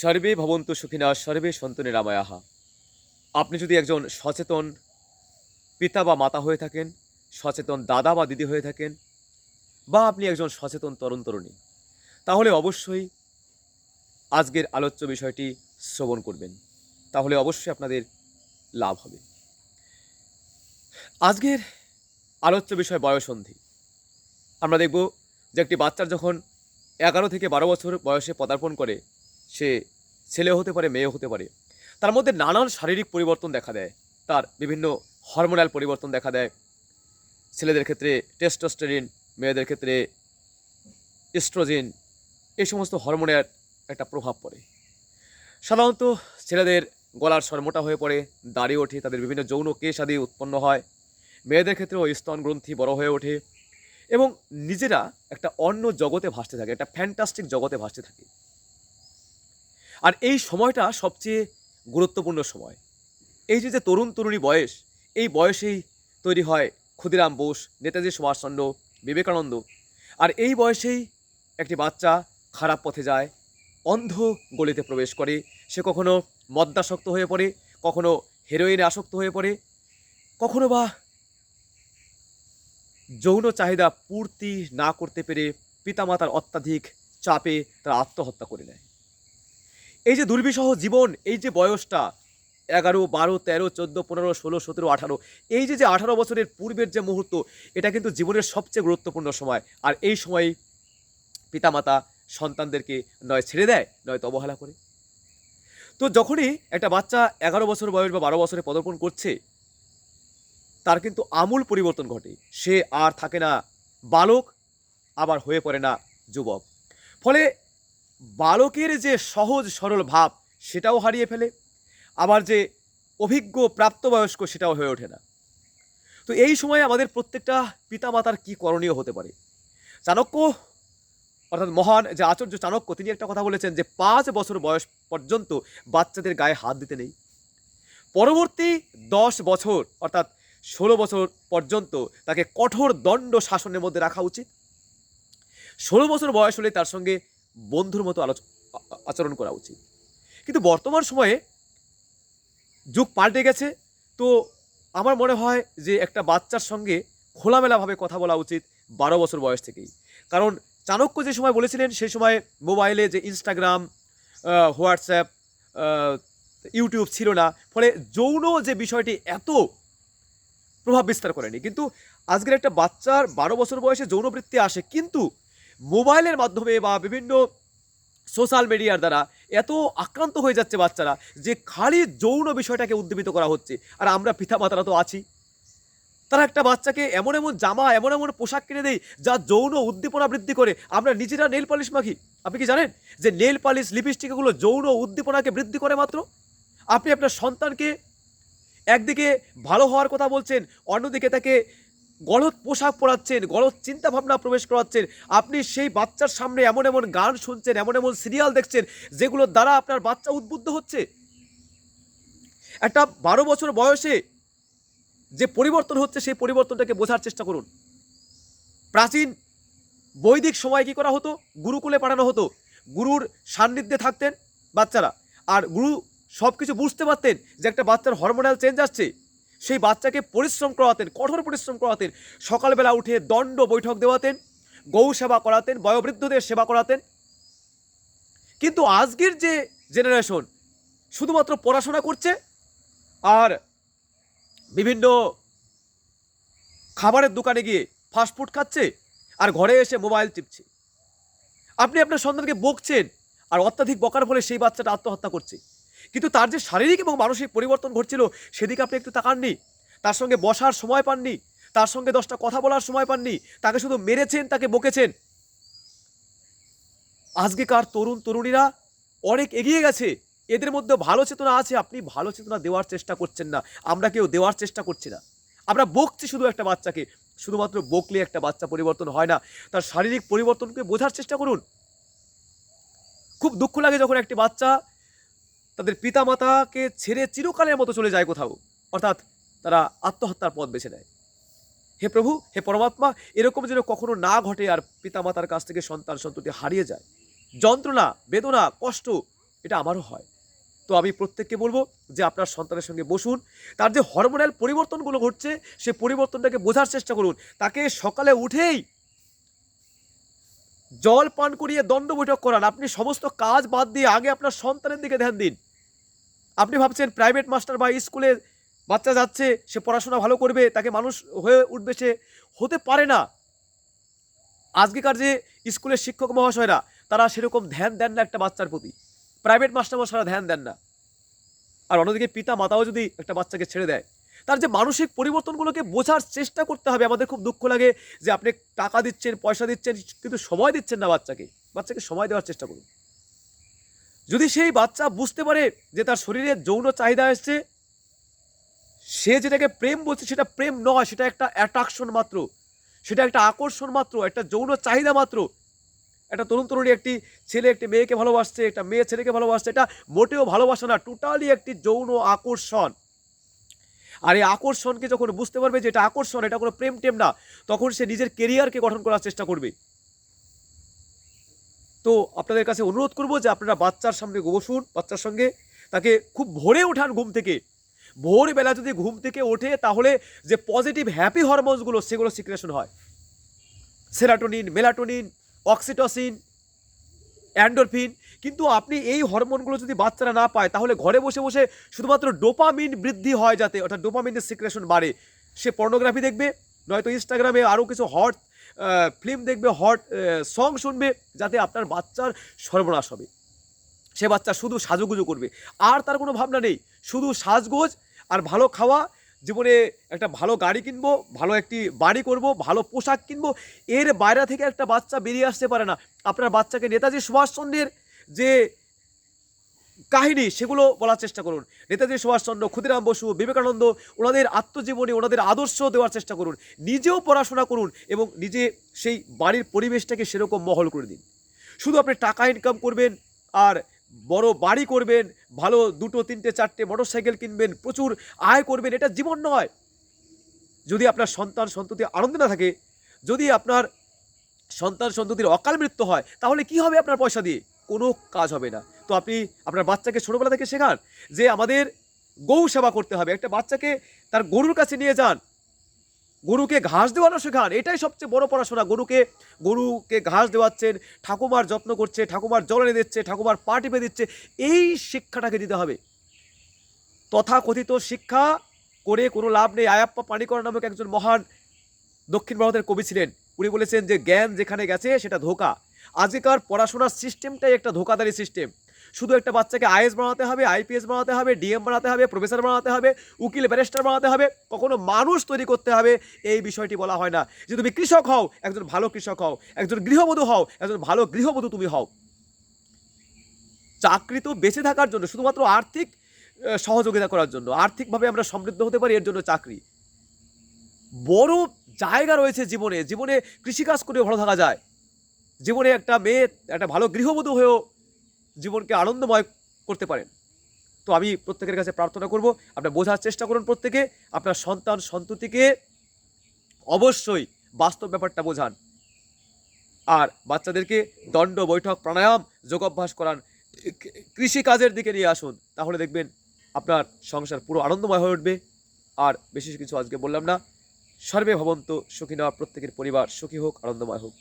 সর্বে ভবন্তু সুখিনা, সর্বে সন্তু নিরাময়াহা। আপনি যদি একজন সচেতন পিতা বা মাতা হয়ে থাকেন, সচেতন দাদা বা দিদি হয়ে থাকেন, বা আপনি একজন সচেতন তরুণ তরুণী, তাহলে অবশ্যই আজকের আলোচ্য বিষয়টি শ্রবণ করবেন। তাহলে অবশ্যই আপনাদের লাভ হবে। আজকের আলোচ্য বিষয় বয়সন্ধি। আমরা দেখব যে একটি বাচ্চার যখন এগারো থেকে বারো বছর বয়সে পদার্পণ করে সে ছেলে হতে পারে মেয়ে হতে পারে। তার মধ্যে নানান শারীরিক পরিবর্তন দেখা দেয়। তার বিভিন্ন হরমোনাল পরিবর্তন দেখা দেয়। ছেলেদের ক্ষেত্রে টেস্টোস্টেরিন মেয়েদের ক্ষেত্রে এস্ট্রোজেন এই সমস্ত হরমোনের একটা প্রভাব পড়ে। সাধারণত ছেলেদের গলার স্বর মোটা হয়ে পড়ে দাঁড়িয়ে ওঠে, তাদের বিভিন্ন যৌন কেশ আদি উৎপন্ন হয়। মেয়েদের ক্ষেত্রেও স্তন গ্রন্থি বড় হয়ে ওঠে এবং নিজেরা একটা অন্য জগতে ভাসতে থাকে, একটা ফ্যান্টাস্টিক জগতে ভাসতে থাকে। আর এই সময়টা সবচেয়ে গুরুত্বপূর্ণ সময়। এই যে যে তরুণ তরুণী বয়স, এই বয়সেই তৈরি হয় ক্ষুদিরাম বোস, নেতাজি সুভাষচন্দ্র, বিবেকানন্দ। আর এই বয়সেই একটি বাচ্চা খারাপ পথে যায়, অন্ধ গলিতে প্রবেশ করে। সে কখনো মদ্যাসক্ত হয়ে পড়ে, কখনো হেরোইনে আসক্ত হয়ে পড়ে, কখনো বা যৌন চাহিদা পূর্তি না করতে পেরে পিতামাতার অত্যাধিক চাপে তারা আত্মহত্যা করে নেয়। এই যে দুর্বিষহ জীবন, এই যে বয়সটা, এগারো, বারো, তেরো, চোদ্দ, পনেরো, ষোলো, সতেরো, আঠারো, এই যে যে আঠারো বছরের পূর্বের যে মুহূর্ত, এটা কিন্তু জীবনের সবচেয়ে গুরুত্বপূর্ণ সময়। আর এই সময় পিতামাতা সন্তানদেরকে নয় ছেড়ে দেয় নয়তো অবহেলা করে। তো যখনই একটা বাচ্চা এগারো বছর বয়স বা বারো বছরে পদার্পণ করছে, তার কিন্তু আমূল পরিবর্তন ঘটে। সে আর থাকে না, বালক, আবার হয়ে পড়ে না যুবক। ফলে বালকের যে সহজ সরল ভাব, সেটাও হারিয়ে ফেলে। আবার যে অভিজ্ঞ প্রাপ্তবয়স্ক, সেটাও হয়ে ওঠে না। তো এই সময় আমাদের প্রত্যেকটা পিতামাতার কি করণীয় হতে পারে? চাণক্য, অর্থাৎ মহান যে আচার্য চাণক্য, তিনি একটা কথা বলেছেন যে, পাঁচ বছর বয়স পর্যন্ত বাচ্চাদের গায়ে হাত দিতে নেই। পরবর্তী দশ বছর, অর্থাৎ ষোলো বছর পর্যন্ত তাকে কঠোর দণ্ড শাসনের মধ্যে রাখা উচিত। ষোলো বছর বয়স হলে তার সঙ্গে বন্ধুর মতো আলোচ আচরণ করা উচিত। কিন্তু বর্তমান সময়ে যুগ পাল্টে গেছে, তো আমার মনে হয় যে একটা বাচ্চার সঙ্গে খোলামেলাভাবে কথা বলা উচিত বারো বছর বয়স থেকেই। কারণ চাণক্য যে সময় বলেছিলেন, সেই সময় মোবাইলে যে ইনস্টাগ্রাম হোয়াটসঅ্যাপ ইউটিউব ছিল না, ফলে যৌন যে বিষয়টি এত প্রভাব বিস্তার করেনি। কিন্তু আজকের একটা বাচ্চার বারো বছর বয়সে যৌনবৃত্তি আসে, কিন্তু মোবাইলের মাধ্যমে বা বিভিন্ন সোশ্যাল মিডিয়ার দ্বারা এত আক্রান্ত হয়ে যাচ্ছে বাচ্চারা যে খালি যৌন বিষয়টাকে উদ্দীপিত করা হচ্ছে। আর আমরা পিতামাতারা তো আছি। তারা একটা বাচ্চাকে এমন এমন জামা, এমন এমন পোশাক কিনে দেয়, যা যৌন উদ্দীপনা বৃদ্ধি করে। আমরা নিজেরা নেল পালিশ মাখি। আপনি কি জানেন যে নেল পালিশ লিপস্টিক এগুলো যৌন উদ্দীপনাকে বৃদ্ধি করে মাত্র? আপনি আপনার সন্তানকে একদিকে ভালো হওয়ার কথা বলছেন, অন্যদিকে তাকে গলত পোশাক পরাচ্ছেন, গলত চিন্তা ভাবনা প্রবেশ করাচ্ছেন। আপনি সেই বাচ্চার সামনে এমন এমন গান শুনছেন, এমন এমন সিরিয়াল দেখছেন, যেগুলোর দ্বারা আপনার বাচ্চা উদ্বুদ্ধ হচ্ছে। একটা বারো বছর বয়সে যে পরিবর্তন হচ্ছে, সেই পরিবর্তনটাকে বোঝার চেষ্টা করুন। প্রাচীন বৈদিক সময় কি করা হতো? গুরুকুলে পাঠানো হতো। গুরুর সান্নিধ্যে থাকতেন বাচ্চারা। আর গুরু সব কিছু বুঝতে পারতেন যে একটা বাচ্চার হরমোনাল চেঞ্জ আসছে। সেই বাচ্চাকে পরিশ্রম করাতেন, কঠোর পরিশ্রম করাতেন। সকালবেলা উঠে দণ্ড বৈঠক দেওয়াতেন গৌ সেবা করাতেন, বয়োবৃদ্ধদের সেবা করাতেন। কিন্তু আজকের যে জেনারেশন শুধুমাত্র পড়াশোনা করছে আর বিভিন্ন খাবারের দোকানে গিয়ে ফাস্টফুড খাচ্ছে আর ঘরে এসে মোবাইল টিপছে। আপনি আপনার সন্তানকে বকছেন আর অত্যাধিক বকার ফলে সেই বাচ্চাটা আত্মহত্যা করছে। কিন্তু তার যে শারীরিক এবং মানসিক পরিবর্তন ঘটছিল, সেদিকে আপনি একটু তাকাননি? তার সঙ্গে বসার সময় পাননি? তার সঙ্গে দশটা কথা বলার সময় পাননি? তাকে শুধু মেরেছেন, তাকে বকেছেন? আজকেকার তরুণ তরুণীরা অনেক এগিয়ে গেছে। এদের মধ্যে ভালো চেতনা আছে, আপনি ভালো চেতনা দেওয়ার চেষ্টা করছেন না। আমরা কেউ দেওয়ার চেষ্টা করছি না। আমরা বকছি শুধু একটা বাচ্চাকে। শুধুমাত্র বকলে একটা বাচ্চা পরিবর্তন হয় না। তার শারীরিক পরিবর্তনকে বোঝার চেষ্টা করুন। খুব দুঃখ লাগে যখন একটি বাচ্চা তাদের পিতামাতাকে ছেড়ে চিরকালের মতো চলে যায় কোথাও। অর্থাৎ তারা আত্মহত্যার পথ বেছে নেয়। হে প্রভু, হে পরমাত্মা, এরকম যেন কখনো না ঘটে আর পিতামাতার কাছ থেকে সন্তান সন্ততি হারিয়ে যায়। যন্ত্রণা, বেদনা, কষ্ট, এটা আমারও হয়। তো আমি প্রত্যেককে বলব যে আপনার সন্তানের সঙ্গে বসুন, তার যে হরমোনাল পরিবর্তনগুলো ঘটছে, সে পরিবর্তনটাকে বোঝার চেষ্টা করুন। তাকে সকালে উঠেই জল পান করিয়ে দণ্ড বৈঠক করান। আপনি সমস্ত কাজ বাদ দিয়ে আগে আপনার সন্তানের দিকে ধ্যান দিন। আপনি ভাবছেন প্রাইভেট মাস্টার বা স্কুলে বাচ্চা যাচ্ছে, সে পড়াশোনা ভালো করবে, তাকে মানুষ হয়ে উঠবে, সে হতে পারে না। আজকেকার যে স্কুলের শিক্ষক মহাশয়রা, তারা সেরকম ধ্যান দেন না একটা বাচ্চার প্রতি। প্রাইভেট মাস্টার মশাইরা ধ্যান দেন না। আর অন্যদিকে পিতা মাতাও যদি একটা বাচ্চাকে ছেড়ে দেয়, তার যে মানসিক পরিবর্তনগুলোকে বোঝার চেষ্টা করতে হবে। আমাদের খুব দুঃখ লাগে যে আপনি টাকা দিচ্ছেন, পয়সা দিচ্ছেন, কিন্তু সময় দিচ্ছেন না বাচ্চাকে। বাচ্চাকে সময় দেওয়ার চেষ্টা করুন। যদি সেই বাচ্চা বুঝতে পারে যে তার শরীরে যৌন চাহিদা এসছে, সে যেটাকে প্রেম বলছে সেটা প্রেম নয়, সেটা একটা অ্যাট্রাকশন মাত্র। সেটা একটা আকর্ষণ মাত্র, একটা যৌন চাহিদা মাত্র। একটা তরুণ তরুণী একটি ছেলে, একটি মেয়েকে ভালোবাসছে, একটা মেয়ে ছেলেকে ভালোবাসছে, এটা মোটেও ভালোবাসা না টোটালি একটি যৌন আকর্ষণ। আর এই আকর্ষণকে যখন বুঝতে পারবে যে এটা আকর্ষণ, এটা কোনো প্রেম টেম না, তখন সে নিজের কেরিয়ারকে গঠন করার চেষ্টা করবে। তো আপনাদের কাছে অনুরোধ করব যে আপনারা বাচ্চার সামনে বসুন বাচ্চার সঙ্গে। তাকে খুব ভোরে ওঠান ঘুম থেকে। ভোরবেলা যদি ঘুম থেকে ওঠে, তাহলে যে পজিটিভ হ্যাপি হরমোনসগুলো সেগুলো সিক্রেশন হয়। সেরাটোনিন মেলাটোনিন অক্সিটসিন অ্যান্ডোরফিন কিন্তু আপনি এই হরমোনগুলো যদি বাচ্চারা না পায়, তাহলে ঘরে বসে বসে শুধুমাত্র ডোপামিন বৃদ্ধি হয় যাতে, অর্থাৎ ডোপামিনের সিক্রেশন বাড়ে। সে পর্নোগ্রাফি দেখবে, নয়তো ইনস্টাগ্রামে আরও কিছু হট ফিল্ম দেখবে হট সং শুনবে, যাতে আপনার বাচ্চার সর্বনাশ হবে। সে বাচ্চা শুধু সাজুগুজু করবে। আর তার কোনো ভাবনা নেই। শুধু সাজগোজ আর ভালো খাওয়া, জীবনে একটা ভালো গাড়ি কিনবো, ভালো একটি বাড়ি করব, ভালো পোশাক কিনবো, এর বাইরে থেকে একটা বাচ্চা বেরিয়ে আসতে পারে না। আপনার বাচ্চাকে নেতাজি সুভাষচন্দ্রের যে কাহিনী সেগুলো বলার চেষ্টা করুন। নেতাজি সুভাষচন্দ্র, ক্ষুদিরাম বসু, বিবেকানন্দ, ওনাদের আত্মজীবনী, ওনাদের আদর্শ দেওয়ার চেষ্টা করুন। নিজেও পড়াশোনা করুন এবং নিজে সেই বাড়ির পরিবেশটাকে সেরকম মহল করে দিন। শুধু আপনি টাকা ইনকাম করবেন আর বড় বাড়ি করবেন, ভালো দুটো, তিনটে, চারটে মোটর সাইকেল কিনবেন, প্রচুর আয় করবেন, এটা জীবন নয়। যদি আপনার সন্তান সন্ততি আনন্দে না থাকে, যদি আপনার সন্তান সন্ততির অকাল মৃত্যু হয়, তাহলে কি হবে আপনার পয়সা দিয়ে? কোনো কাজ হবে না। তো আপনি আপনার বাচ্চাকে ছোটোবেলা থেকে শেখান যে আমাদের গৌ সেবা করতে হবে। একটা বাচ্চাকে তার গরুর কাছে নিয়ে যান। গরুকে ঘাস দেওয়ানো শেখান। এটাই সবচেয়ে বড় পড়াশোনা। গরুকে গরুকে ঘাস দেওয়াচ্ছেন, ঠাকুমার যত্ন করছে, ঠাকুমার জল এনে দিচ্ছে, ঠাকুমার পা টিপে দিচ্ছে। এই শিক্ষাটাকে দিতে হবে। তথাকথিত শিক্ষা করে কোনো লাভ নেই। আয়াপ্পা পানিকর নামক একজন মহান দক্ষিণ ভারতের কবি ছিলেন। উনি বলেছেন যে, জ্ঞান যেখানে গেছে, সেটা ধোকা। আজকেকার পড়াশোনার সিস্টেমটাই একটা ধোকাদারি সিস্টেম। শুধু একটা বাচ্চাকে আইএস বানাতে হবে, আইপিএস বানাতে হবে, ডিএম বানাতে হবে, প্রফেসর বানাতে হবে, উকিল, ব্যারিস্টার বানাতে হবে, কখনো মানুষ তৈরি করতে হবে, এই বিষয়টি বলা হয় না। যে তুমি কৃষক হও, একজন ভালো কৃষক হও, একজন গৃহবধূ হও, একজন ভালো গৃহবধূ তুমি হও। চাকরি তো বেঁচে থাকার জন্য, শুধুমাত্র আর্থিক সহযোগিতা করার জন্য, আর্থিকভাবে আমরা সমৃদ্ধ হতে পারি, এর জন্য চাকরি। বড় জায়গা রয়েছে জীবনে জীবনে কৃষিকাজ করে ভালো থাকা যায়। জীবনে একটা মেয়ে, একটা ভালো গৃহবধূ হয়েও জীবনকে আনন্দময় করতে পারেন। তো আমি প্রত্যেকের কাছে প্রার্থনা করব, আপনার বোঝার চেষ্টা করুন প্রত্যেকে, আপনার সন্তান সন্ততিকে অবশ্যই বাস্তব ব্যাপারটা বোঝান। আর বাচ্চাদেরকে দণ্ড, বৈঠক, প্রাণায়াম, যোগাভ্যাস করান, কৃষিকাজের দিকে নিয়ে আসুন, তাহলে দেখবেন আপনার সংসার পুরো আনন্দময় হয়ে উঠবে। আর বেশি কিছু আজকে বললাম না, সর্বে ভবন্ত সুখী নেওয়া প্রত্যেকের পরিবার সুখী হোক, আনন্দময় হোক।